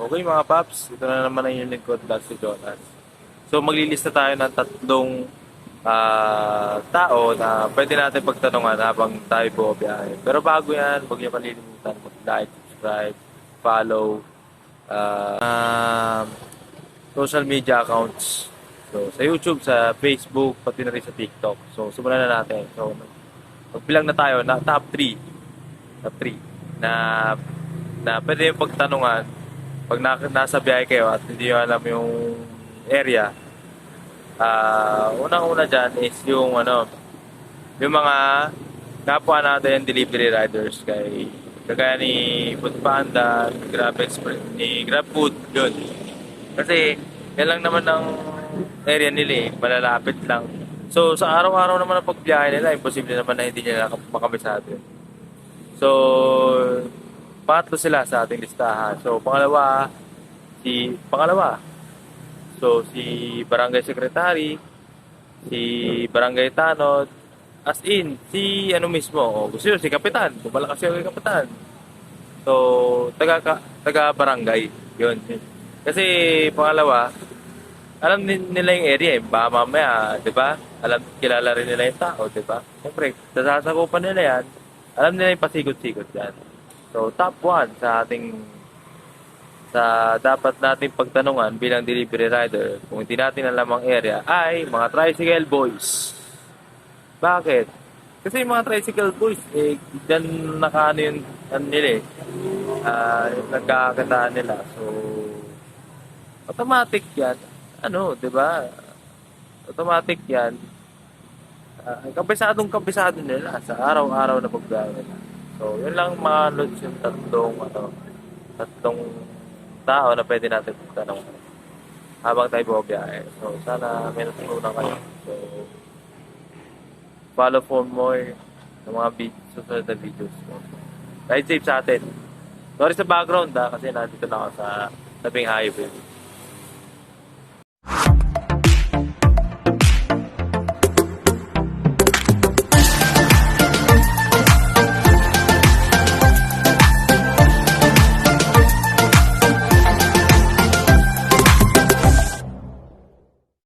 Okay mga paps, ito na naman ang inyong lingkod, Dusty Jonas. So maglilista tayo ng tatlong ah, tao na pwede natin pagtanungan habang tayo po biyahe. Pero bago yan, huwag niyo malilimutan mag-like, subscribe, follow, ah, social media accounts. So sa YouTube, sa Facebook, pati na rin sa TikTok. So simulan na natin. So magbilang na tayo na top 3. Top 3 na na pwede yung pagtanungan pag na, nasa biyahe kayo at hindi nyo alam yung area, ah unang-una dyan is yung ano, yung mga kapwa natin delivery riders kay kagaya ni Food Panda, Grab Express, ni Grab Food, yun. Kasi yan lang naman ang area nila eh, malalapit lang. So sa araw-araw naman ang pagbiyahe nila, imposible naman na hindi nila makabisado. So, pangatlo sila sa ating listahan. So, pangalawa, si, pangalawa, so, si Barangay Secretary, si Barangay Tanod, as in, si ano mismo, o, gusto yun, si Kapitan, kumala kasi kay Kapitan. So, taga, ka- taga barangay, yun. Kasi, pangalawa, alam nila yung area eh. Baka mamaya, di ba? Alam, kilala rin nila yung tao, di ba? Siyempre, sasasakupan nila yan. Alam nila yung pasikot-sikot yan. So, top 1 sa ating sa dapat nating pagtanungan bilang delivery rider kung hindi natin alam ang area ay mga tricycle boys. Bakit? Kasi yung mga tricycle boys, eh, dyan nakaano yung ano nila eh. Yung nagkakakitaan nila. So, automatic yan. Ano, di ba? Automatic yan. Uh, kabisadong kabisado nila sa araw-araw na pagbiyahe nila. So, yun lang mga lods yung tatlong, ano, tatlong tao na pwede natin tanong habang tayo bumabiyahe. So, sana may natutunan kayo. So, follow for more ng mga vid- susunod na videos. So, ride safe sa atin. Sorry sa background ha, kasi nandito na ako sa tabing highway.